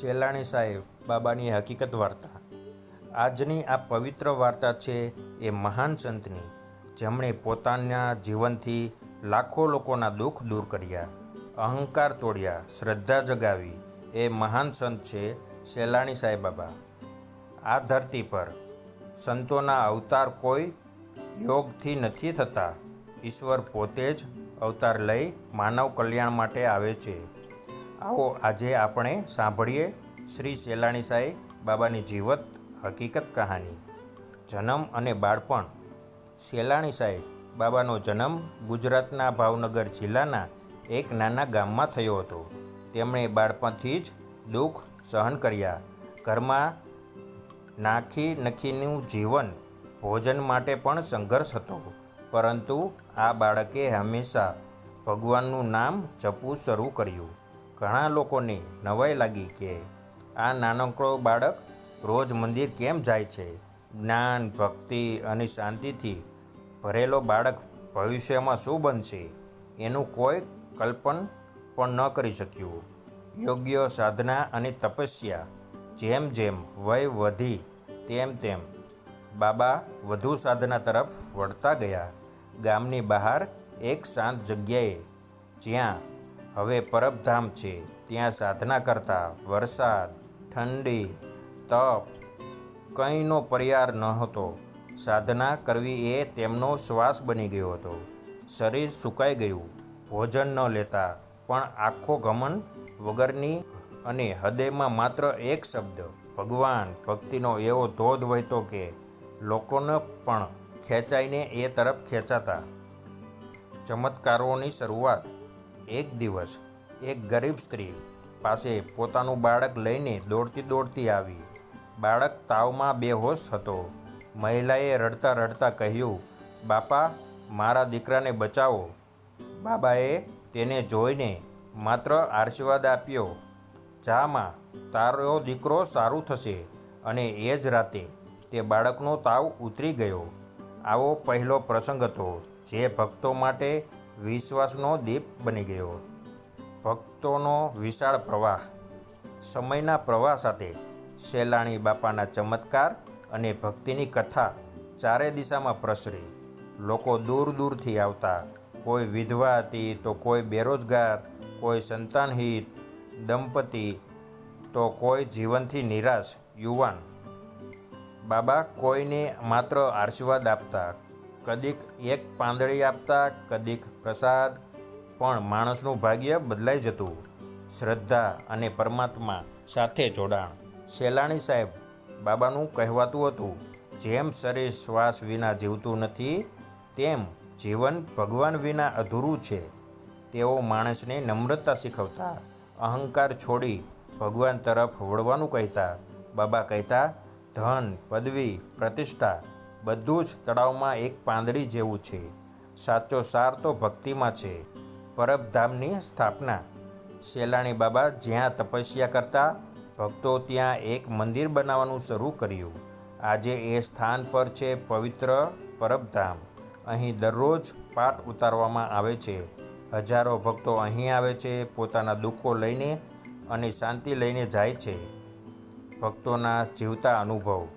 શેલાણી સાહેબ બાબાની હકીકત વાર્તા. આજની આ પવિત્ર વાર્તા છે એ મહાન સંતની. જેમણે પોતાના જીવનથી લાખો લોકોના દુઃખ દૂર કર્યા, અહંકાર તોડ્યા, શ્રદ્ધા જગાવી એ મહાન સંત છે શેલાણી સાંઈ બાબા. આ ધરતી પર સંતોના અવતાર કોઈ યોગથી નથી થતા. ઈશ્વર પોતે જ અવતાર લઈ માનવ કલ્યાણ માટે આવે છે. આવો, આજે આપણે સાંભળીએ શ્રી શેલાણી સાંઈ બાબાની જીવત હકીકત કહાની, જન્મ અને બાળપણ. શેલાણી સાંઈ બાબાનો જન્મ ગુજરાતના ભાવનગર જિલ્લાના એક નાના ગામમાં થયો હતો. તેમણે બાળપણથી જ દુઃખ સહન કર્યા. ઘરમાં નાખી નખીનું જીવન ભોજન માટે પણ સંઘર્ષ હતો. પરંતુ આ બાળકે હંમેશા ભગવાનનું નામ જપવું શરૂ કર્યું. ઘણા લોકોને નવાઈ લાગી કે આ નાનકડો બાળક રોજ મંદિર કેમ જાય છે? જ્ઞાન, ભક્તિ અને શાંતિથી ભરેલો બાળક ભવિષ્યમાં શું બનશે એનું કોઈ કલ્પન પણ ન કરી શક્યું. યોગ્ય સાધના અને તપસ્યા જેમ જેમ વય વધી તેમ તેમ બાબા વધુ સાધના તરફ વળતા ગયા. ગામની બહાર એક શાંત જગ્યાએ જ્યાં હવે પરબધામ છે. ત્યાં સાધના કરતા વરસાદ, ઠંડી, તપ કંઈનો પર્યાર નહોતો. સાધના કરવી એ તેમનો શ્વાસ બની ગયો હતો. શરીર સુકાઈ ગયું. ભોજન ન લેતા, પણ આખો ગમન વગરની અને હૃદયમાં માત્ર એક શબ્દ, ભગવાન, ભક્તિનો એવો ધોધ વહેતો કે લોકોને પણ ખેંચાઈને એ તરફ ખેંચાતા. ચમત્કારોની શરૂઆત એક દિવસ એક ગરીબ સ્ત્રી પાસે પોતાનું બાળક લઈને દોડતી દોડતી આવી. બાળક તાવમાં બેહોશ હતો. મહિલાએ રડતા રડતા કહ્યું, બાપા, મારા દીકરાને બચાવો. બાબાએ તેને જોઈને માત્ર આશીર્વાદ આપ્યો, જામાં તારો દીકરો સારું થશે અને એ જ રાતે તે બાળકનો તાવ ઉતરી ગયો. આવો પહેલો પ્રસંગ હતો. જે ભક્તો માટે વિશ્વાસનો દીપ બની ગયો. ભક્તોનો વિશાળ પ્રવાહ, સમયના પ્રવાહ સાથે શેલાણી બાપાના ચમત્કાર અને ભક્તિની કથા ચારે દિશામાં પ્રસરી. લોકો દૂર દૂરથી આવતા, કોઈ વિધવા હતી તો કોઈ બેરોજગાર, કોઈ સંતાનહિત દંપતી તો કોઈ જીવનથી નિરાશ યુવાન. બાબા કોઈને માત્ર આશીર્વાદ આપતા કદીક એક પાંદડી આપતા, કદીક પ્રસાદ, પણ માણસનું ભાગ્ય બદલાઈ જતું. શ્રદ્ધા અને પરમાત્મા સાથે જોડાણ. શેલાણી સાહેબ, બાબાનું કહેવાતું હતું, જેમ શરીર શ્વાસ વિના જીવતું નથી, તેમ જીવન ભગવાન વિના અધૂરું છે. તેઓ માણસને નમ્રતા શીખવતા, અહંકાર છોડી ભગવાન તરફ વળવાનું કહેતા. બાબા કહેતા, ધન, પદવી, પ્રતિષ્ઠા બધું જ તળાવમાં એક પાંદડી જેવું છે. સાચો સાર તો ભક્તિમાં છે. પરબધામની સ્થાપના. શેલાણી બાબા જ્યાં તપસ્યા કરતા, ભક્તો ત્યાં એક મંદિર બનાવવાનું શરૂ કર્યું. આજે એ સ્થાન પર છે પવિત્ર પરબધામ. અહીં દરરોજ પાઠ ઉતારવામાં આવે છે. હજારો ભક્તો અહીં આવે છે, પોતાના દુઃખો લઈને અને શાંતિ લઈને જાય છે. ભક્તોના જીવતા અનુભવ.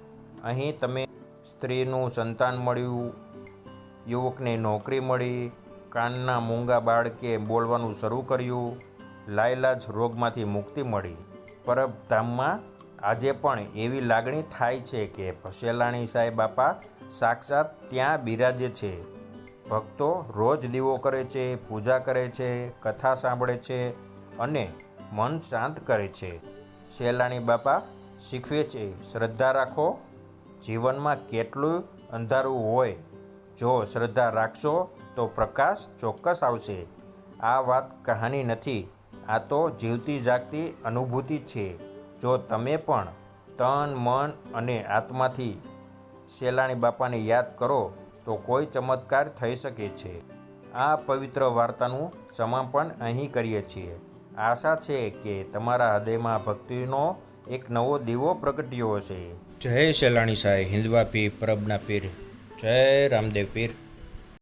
અહીં તમે સ્ત્રીનું સંતાન મળ્યું, યુવકને નોકરી મળી, કાનના મૂંગા બાળકે બોલવાનું શરૂ કર્યું, લાયલાજ રોગમાંથી મુક્તિ મળી. પરબધામમાં આજે પણ એવી લાગણી થાય છે કે શેલાણી સાહેબ બાપા સાક્ષાત ત્યાં બિરાજે છે. ભક્તો રોજ દીવો કરે છે, પૂજા કરે છે, કથા સાંભળે છે અને મન શાંત કરે છે. શેલાણી બાપા શીખવે છે, શ્રદ્ધા રાખો જીવનમાં કેટલું અંધારું હોય, જો શ્રદ્ધા રાખશો તો પ્રકાશ ચોક્કસ આવશે. આ વાત કહાની નથી, આ તો જીવતી જાગતી અનુભૂતિ છે. જો તમે પણ તન, મન અને આત્માથી શેલાણી બાપાને યાદ કરો, તો કોઈ ચમત્કાર થઈ શકે છે. આ પવિત્ર વાર્તાનું સમાપન અહીં કરીએ છીએ. આશા છે કે તમારા હૃદયમાં ભક્તિનો એક નવો દીવો પ્રગટ્યો હશે. જય શેલાણી સાહેબ હિન્દવા પીર પરબના પીર. જય રામદેવ પીર.